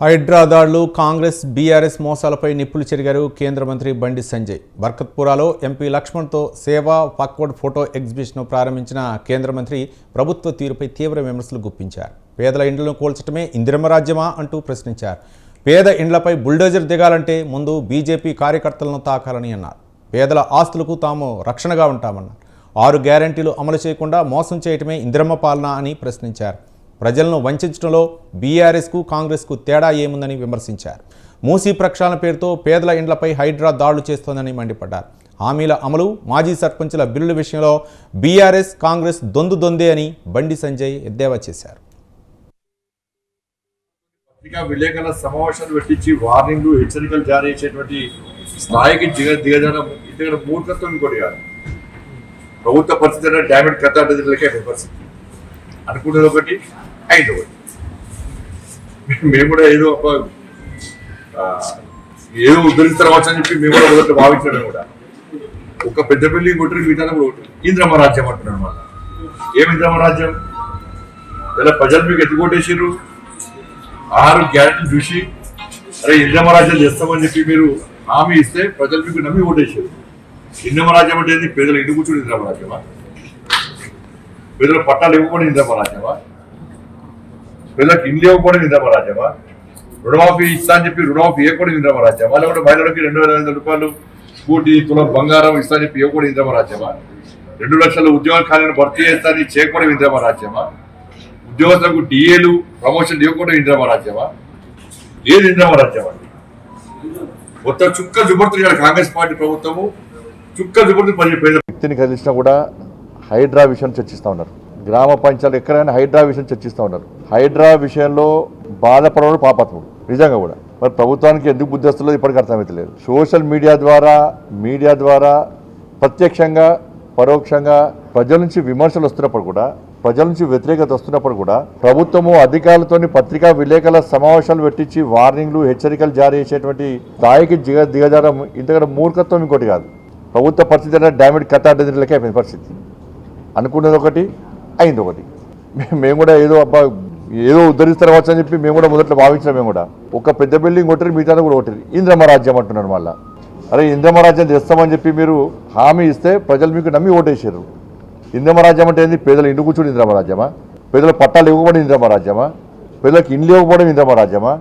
హైడ్రా దాడులు కాంగ్రెస్ బీఆర్ఎస్ మోసాలపై నిప్పులు చెరిగారు కేంద్ర మంత్రి బండి సంజయ్. బర్కత్పురాలో ఎంపీ లక్ష్మణ్తో సేవా ఫాక్వర్డ్ ఫోటో ఎగ్జిబిషన్ ప్రారంభించిన కేంద్ర మంత్రి ప్రభుత్వ తీరుపై తీవ్ర విమర్శలు గుప్పించారు. పేదల ఇండ్లను కోల్చటమే ఇందిరమ రాజ్యమా అంటూ ప్రశ్నించారు. పేద ఇండ్లపై బుల్డోజర్ దిగాలంటే ముందు బీజేపీ కార్యకర్తలను తాకాలని అన్నారు. పేదల ఆస్తులకు తాము రక్షణగా ఉంటామన్నారు. ఆరు గ్యారంటీలు అమలు చేయకుండా మోసం చేయటమే ఇందిరమ్మ పాలన అని ప్రశ్నించారు. ప్రజలను వంచడంలో బీఆర్ఎస్కు కాంగ్రెస్కు తేడా ఏముందని విమర్శించారు. మూసీ ప్రక్షాళన పేరుతో పేదల ఇండ్లపై హైడ్రా దాడులు చేస్తోందని మండిపడ్డారు. హామీల అమలు మాజీ సర్పంచుల బిల్లుల విషయంలో బీఆర్ఎస్ కాంగ్రెస్ దొందు దొందే అని బండి సంజయ్ ఎద్దేవా చేశారు. విలేకరుల సమావేశాలు పెట్టించి వార్నింగ్లు హెచ్చరికలు జారీ చేసేటువంటి స్థాయికి దిగ దిగజానం ఇంతకంటే మూర్ఖత్వం ఇంకోటి కాదు ప్రభుత్వ పరిస్థితి డ్యామేజ్ కథ అంటే పరిస్థితి ఒకటి అయింది ఒకటి మేము కూడా ఏదో ఒక ఏదో ఏదో ఉద్ధరిస్తారవచ్చు అని చెప్పి మేము కూడా మొదట భావించడం కూడా. ఒక పెద్ద పెళ్ళి కొట్టి మిగతా కూడా ఒకటి ఇంద్రమ రాజ్యం అంటున్నాడు మళ్ళీ ఏమి ఇంద్రమ రాజ్యం? ఇలా ప్రజలు మీకు ఎత్తుకొట్టేసారు ఆరు గ్యారెంటీ చూసి అరే ఇంద్రమరాజ్యం చేస్తామని చెప్పి మీరు హామీ ఇస్తే ప్రజలు మీకు నమ్మి ఓటేసారు ఇంద్రమరాజ్యం అంటే ఏంది? పేదలు ఇంటి కూర్చుని ఇంద్రమరాజ్యమా పేదలు పట్టాలు ఇవ్వకూడదు ఇంద్రమరాజ్యమా పేదలకు ఇండ్లు ఇవ్వకూడదు రాజ్యమా రుణమాఫీ ఇస్తా అని చెప్పి రుణమాఫీ ఇవ్వకూడదు ఇంద్రమరాజ్యమా లేకుంటే మహిళలకి రెండు వేల ఐదు వందల రూపాయలు స్కూటీ తులం బంగారం ఇస్తా అని చెప్పి ఇవ్వకూడదు ఇంద్రమరాజ్యమా రెండు లక్షల ఉద్యోగ ఖాళీలను భర్తీ చేస్తానని చేయకూడదు చేయకూడదు ఇంద్రమరాజ్యమా ఉద్యోగస్తులకు డిఏలు ప్రమోషన్ ఇవ్వకుండా ఇంద్రమరాజ్యమా ఏది ఇంద్రమరాజ్యం అండి మొత్తం చుక్క జుబడుతుంది కాంగ్రెస్ పార్టీ ప్రభుత్వము. చుక్క జుబర్తులు పని పేద వ్యక్తిని కలిసినా కూడా హైడ్రా విషయం చర్చిస్తూ ఉన్నారు. గ్రామ పంచాయతీలు ఎక్కడైనా హైడ్రా విషయం చర్చిస్తూ ఉన్నారు. హైడ్రా విషయంలో బాధపడవడం పాపత్ముడు. నిజంగా కూడా. మరి ప్రభుత్వానికి ఎందుకు బుద్ధి వస్తుందో ఇప్పటికీ అర్థమవుతలేదు సోషల్ మీడియా ద్వారా మీడియా ద్వారా ప్రత్యక్షంగా పరోక్షంగా ప్రజల నుంచి విమర్శలు వస్తున్నప్పుడు కూడా ప్రజల నుంచి వ్యతిరేకత వస్తున్నప్పుడు కూడా ప్రభుత్వము అధికారులతోని పత్రికా విలేకరుల సమావేశాలు పెట్టించి వార్నింగ్లు హెచ్చరికలు జారీ చేసేటువంటి స్థాయికి దిగ దిగజారం ఇంతకంటే మూర్ఖత్వం ఇంకోటి కాదు. ప్రభుత్వ పరిస్థితి అంటే డామేజ్ కథ అడ్డదిలకే పరిస్థితి. అనుకున్నది ఒకటి అయింది ఒకటి. మేము కూడా ఏదో అబ్బా ఏదో ఉద్ధరిస్తారవచ్చు అని చెప్పి మేము కూడా మొదట్లో భావించినాం మేము కూడా. ఒక పెద్ద బిల్డింగ్ కొట్టరు మిగతా కూడా కొట్టారు. ఇంద్రమ రాజ్యం అంటున్నారు మళ్ళీ. అరే ఇంద్రమ రాజ్యం తెస్తామని చెప్పి మీరు హామీ ఇస్తే ప్రజలు మీకు నమ్మి ఓటేసారు ఇంద్రమ రాజ్యం అంటే ఏంది? పేదలు ఇంటి కూర్చుని ఇంద్రమరాజ్యమా పేదల పట్టాలు ఇవ్వబడి ఇంద్రమరాజ్యమా పేదలకు ఇండ్లు ఇవ్వకపోవడం ఇంద్రమ రాజ్యమా